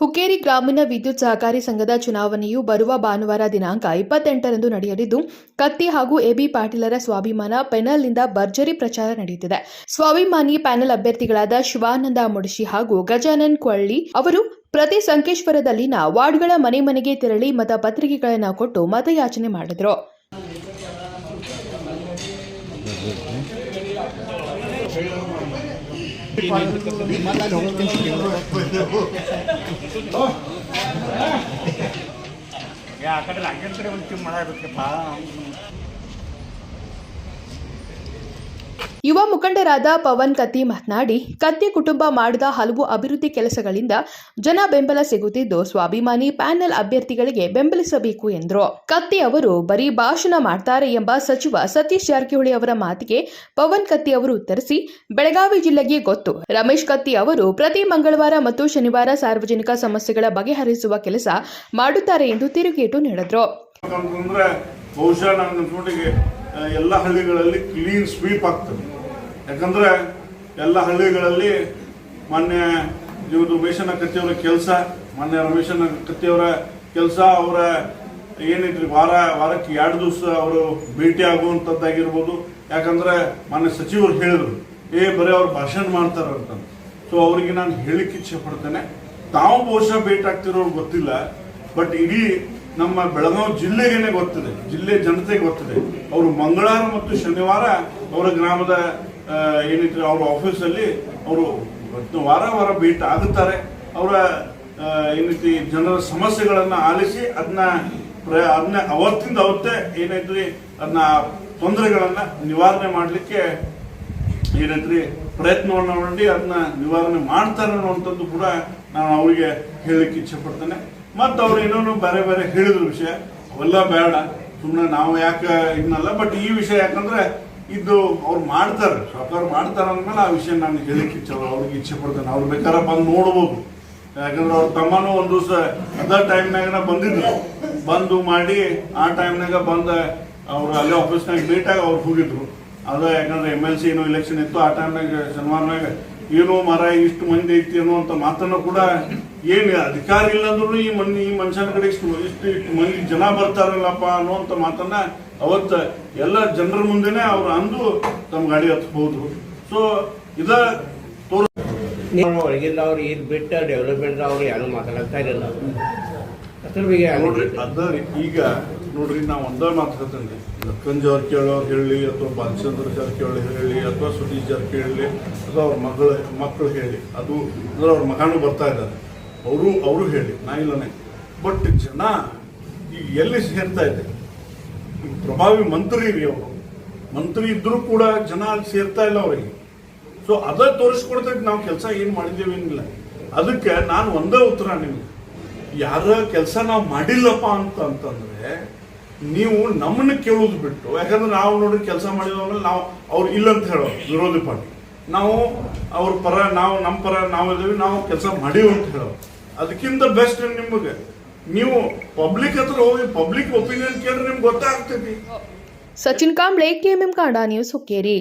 ಹುಕ್ಕೇರಿ ಗ್ರಾಮೀಣ ವಿದ್ಯುತ್ ಸಹಕಾರಿ ಸಂಘದ ಚುನಾವಣೆಯು ಬರುವ ಭಾನುವಾರ ದಿನಾಂಕ ಇಪ್ಪತ್ತೆಂಟರಂದು ನಡೆಯಲಿದ್ದು, ಕತ್ತಿ ಹಾಗೂ ಎಬಿ ಪಾಟೀಲರ ಸ್ವಾಭಿಮಾನ ಪೆನಲ್ನಿಂದ ಭರ್ಜರಿ ಪ್ರಚಾರ ನಡೆಯುತ್ತಿದೆ. ಸ್ವಾಭಿಮಾನಿ ಪ್ಯಾನೆಲ್ ಅಭ್ಯರ್ಥಿಗಳಾದ ಶಿವಾನಂದ ಮುಡಶಿ ಹಾಗೂ ಗಜಾನನ್ ಕೊಳ್ಳಿ ಅವರು ಪ್ರತಿ ಸಂಕೇಶ್ವರದಲ್ಲಿನ ವಾರ್ಡ್ಗಳ ಮನೆ ಮನೆಗೆ ತೆರಳಿ ಮತಪತ್ರಿಕೆಗಳನ್ನು ಕೊಟ್ಟು ಮತಯಾಚನೆ ಮಾಡಿದರು. ಆ ಕಡೆ ಕಡೆ ಒಂದು ಟೀಮ್ ಮಾಡಬೇಕಪ್ಪ ಯುವ ಮುಖಂಡರಾದ ಪವನ್ ಕತ್ತಿ ಮಾತನಾಡಿ, ಕತ್ತಿ ಕುಟುಂಬ ಮಾಡಿದ ಹಲವು ಅಭಿವೃದ್ಧಿ ಕೆಲಸಗಳಿಂದ ಜನ ಬೆಂಬಲ ಸಿಗುತ್ತಿದ್ದು, ಸ್ವಾಭಿಮಾನಿ ಪ್ಯಾನೆಲ್ ಅಭ್ಯರ್ಥಿಗಳಿಗೆ ಬೆಂಬಲಿಸಬೇಕು ಎಂದರು. ಕತ್ತಿ ಅವರು ಬರೀ ಭಾಷಣ ಮಾಡ್ತಾರೆ ಎಂಬ ಸಚಿವ ಸತೀಶ್ ಜಾರಕಿಹೊಳಿ ಅವರ ಮಾತಿಗೆ ಪವನ್ ಕತ್ತಿ ಅವರು ಉತ್ತರಿಸಿ, ಬೆಳಗಾವಿ ಜಿಲ್ಲೆಗೆ ಗೊತ್ತು. ರಮೇಶ್ ಕತ್ತಿ ಅವರು ಪ್ರತಿ ಮಂಗಳವಾರ ಮತ್ತು ಶನಿವಾರ ಸಾರ್ವಜನಿಕ ಸಮಸ್ಯೆಗಳ ಬಗೆಹರಿಸುವ ಕೆಲಸ ಮಾಡುತ್ತಾರೆ ಎಂದು ತಿರುಗೇಟು ನೀಡಿದ್ರು. ಎಲ್ಲ ಹಳ್ಳಿಗಳಲ್ಲಿ ಕ್ಲೀನ್ ಸ್ವೀಪ್ ಆಗ್ತದೆ. ಯಾಕಂದ್ರೆ ಎಲ್ಲ ಹಳ್ಳಿಗಳಲ್ಲಿ ಮಾನ್ಯ ಇವರು ರಮೇಶನ ಕತ್ತಿಯವರ ಕೆಲಸ ಮಾನ್ಯ ರಮೇಶನ ಕತ್ತಿಯವರ ಕೆಲಸ, ಅವರ ಏನಿದ್ರಿ, ವಾರ, ವಾರಕ್ಕೆ ಎರಡು ದಿವಸ ಅವರು ಭೇಟಿ ಆಗುವಂಥದ್ದಾಗಿರ್ಬೋದು. ಯಾಕಂದ್ರೆ ಮಾನ್ಯ ಸಚಿವರು ಹೇಳಿದ್ರು, ಏ, ಬರೀ ಅವ್ರು ಭಾಷಣ ಮಾಡ್ತಾರೆ ಅಂತ ಸೊ ಅವರಿಗೆ ನಾನು ಹೇಳಿಕ್ಕೆ ಇಚ್ಛೆ ಪಡ್ತೇನೆ. ತಾವು ಬಹುಶಃ ಭೇಟಿ ಆಗ್ತಿರೋರು ಗೊತ್ತಿಲ್ಲ ಬಟ್ ಇಡೀ ನಮ್ಮ ಬೆಳಗಾವಿ ಜಿಲ್ಲೆಗೇನೆ ಗೊತ್ತಿದೆ, ಜಿಲ್ಲೆ ಜನತೆಗೆ ಗೊತ್ತಿದೆ. ಅವರು ಮಂಗಳವಾರ ಮತ್ತು ಶನಿವಾರ ಅವರ ಗ್ರಾಮದ ಏನಿದ್ರೆ ಅವರ ಆಫೀಸಲ್ಲಿ ಅವರು ವಾರ ವಾರ ಭೇಟಿ ಆಗುತ್ತಾರೆ ಅವರ ಏನೈತಿ ಜನರ ಸಮಸ್ಯೆಗಳನ್ನು ಆಲಿಸಿ ಅದನ್ನ ಅದನ್ನ ಅವತ್ತಿಂದ ಅವತ್ತೇ ಏನೈತ್ರಿ ಅದನ್ನ ತೊಂದರೆಗಳನ್ನು ನಿವಾರಣೆ ಮಾಡಲಿಕ್ಕೆ ಏನೈತ್ರಿ ಪ್ರಯತ್ನವನ್ನು ಮಾಡಿ ಅದನ್ನ ನಿವಾರಣೆ ಮಾಡ್ತಾರೆ ಅನ್ನುವಂಥದ್ದು ಕೂಡ ನಾನು ಅವರಿಗೆ ಹೇಳಲಿಕ್ಕೆ ಇಚ್ಛೆ ಪಡ್ತೇನೆ. ಮತ್ತು ಅವ್ರು ಏನೋ ಬೇರೆ ಬೇರೆ ಹೇಳಿದ್ರು ವಿಷಯ. ಅವೆಲ್ಲ ಬೇಡ. ಸುಮ್ಮನೆ ನಾವು ಯಾಕೆ ಇದನ್ನಲ್ಲ ಬಟ್ ಈ ವಿಷಯ ಯಾಕಂದ್ರೆ ಇದು ಅವ್ರು ಮಾಡ್ತಾರೆ. ಸರ್ಕಾರ ಮಾಡ್ತಾರೆ ಅಂದ್ಮೇಲೆ ಆ ವಿಷಯ ನಾನು ಹೇಳಕ್ಕೆ ಇಚ್ಛೆ ಅವ್ರಿಗೆ ಇಚ್ಛೆ ಪಡ್ತೇನೆ. ಅವ್ರು ಬೇಕಾದ್ರೆ ಬಂದು ನೋಡ್ಬೋದು. ಯಾಕಂದ್ರೆ ಅವ್ರ ತಮ್ಮನೂ ಒಂದು ದಿವಸ ಅದ ಟೈಮ್ನಾಗನ ಬಂದಿದ್ರು. ಬಂದು ಮಾಡಿ ಆ ಟೈಮ್ನಾಗ ಬಂದ ಅವ್ರು ಅಲ್ಲೇ ಆಫೀಸ್ನಾಗ ಮೀಟಾಗಿ ಅವ್ರು ಹೋಗಿದ್ರು. ಅದ ಯಾಕಂದ್ರೆ ಎಂ ಎಲ್ ಸಿ ಏನೋ ಇಲೆಕ್ಷನ್ ಇತ್ತು. ಆ ಟೈಮ್ನಾಗ ಶನಿವಾರನಾಗ ಏನೋ ಮರ ಇಷ್ಟು ಮಂದಿ ಐತಿ ಅನ್ನುವಂಥ ಮಾತನ್ನು ಕೂಡ ಏನು ಅಧಿಕಾರ ಇಲ್ಲ ಅಂದ್ರೂ ಈ ಮಂದಿ ಈ ಮನುಷ್ಯನ ಕಡೆ ಇಷ್ಟು ಇಷ್ಟು ಇಷ್ಟು ಮಂದಿ ಜನ ಬರ್ತಾರಲ್ಲಪ್ಪ ಅನ್ನುವಂಥ ಮಾತನ್ನ ಅವತ್ತ ಎಲ್ಲ ಜನರ ಮುಂದೆನೆ ಅವ್ರು ಅಂದು ತಮ್ಮ ಗಾಡಿ ಹತ್ಬಹುದು. ಸೊ ಇದ ತೋರ್ ಒಳಗಿಂದ ಅವ್ರು ಇದು ಬಿಟ್ಟು ಡೆವಲಪ್ಮೆಂಟ್ ಅವ್ರು ಯಾರು ಮಾತಾಡ್ತಾ ಇರಲ್ಲ. ಅದ್ರ ಬಗ್ಗೆ ನೋಡ್ರಿ ಅದ ರೀ ಈಗ ನೋಡ್ರಿ ನಾವು ಒಂದ ರೀ. ಲಕ್ಕನ್ ಜಾರಕಿಹೊಳಿ ಹೇಳಿ, ಅಥವಾ ಬಾಲಚಂದ್ರ ಜಾರಕಿಹೊಳಿ ಹೇಳಿ, ಅಥವಾ ಸುದೀಶ್ ಜಾರಕಿಹೊಳಿ ಅಥವಾ ಅವ್ರ ಮಗಳ ಮಕ್ಕಳು ಹೇಳಿ, ಅದು ಅಂದ್ರೆ ಅವ್ರ ಮಗನೂ ಬರ್ತಾ ಇದ್ದಾರೆ. ಅವರು ಅವರು ಹೇಳಿ, ನಾ ಇಲ್ಲನೇ ಬಟ್ ಜನ ಈಗ ಎಲ್ಲಿ ಸೇರ್ತಾ ಇದೆ? ಈಗ ಪ್ರಭಾವಿ ಮಂತ್ರಿ ರೀ ಅವರು. ಮಂತ್ರಿ ಇದ್ದರೂ ಕೂಡ ಜನ ಅಲ್ಲಿ ಸೇರ್ತಾ ಇಲ್ಲ ಅವರಿಗೆ. ಸೊ ಅದ ತೋರಿಸ್ಕೊಡ್ತೈತಿ ನಾವು ಕೆಲಸ ಏನು ಮಾಡಿದ್ದೇವೆ ಏನಿಲ್ಲ. ಅದಕ್ಕೆ ನಾನು ಒಂದೇ ಉತ್ತರ ನಿಮಗೆ. ಯಾರ ಕೆಲಸ ನಾವು ಮಾಡಿಲ್ಲಪ್ಪ ಅಂತ ಅಂತಂದ್ರೆ ನೀವು ನಮ್ಮನ್ನ ಕೇಳೋದು ಬಿಟ್ಟು, ಯಾಕಂದ್ರೆ ನಾವು ನೋಡಿ ಕೆಲಸ ಮಾಡಿದ್ಮೇಲೆ ನಾವು ಅವ್ರು ಇಲ್ಲ ಅಂತ ಹೇಳೋ ವಿರೋಧಿ ಪಾರ್ಟಿ. ನಾವು ಅವ್ರ ಪರ, ನಾವು ನಮ್ಮ ಪರ, ನಾವು ಇದ್ದೀವಿ, ನಾವು ಕೆಲಸ ಮಾಡೀವಿ ಅಂತ ಹೇಳೋ ಅದಕ್ಕಿಂತ ಬೆಸ್ಟ್ ನಿಮಗೆ? ನೀವು ಪಬ್ಲಿಕ್ ಹತ್ರ ಹೋಗಿ ಪಬ್ಲಿಕ್ ಒಪಿನಿಯನ್ ಕೇಳಿದ್ರೆ ನಿಮ್ಗೆ ಗೊತ್ತಾಗ್ತೈತಿ Sachin Kamble K M M ಕಾಡಾ ನ್ಯೂಸ್ ಹುಕ್ಕೇರಿ.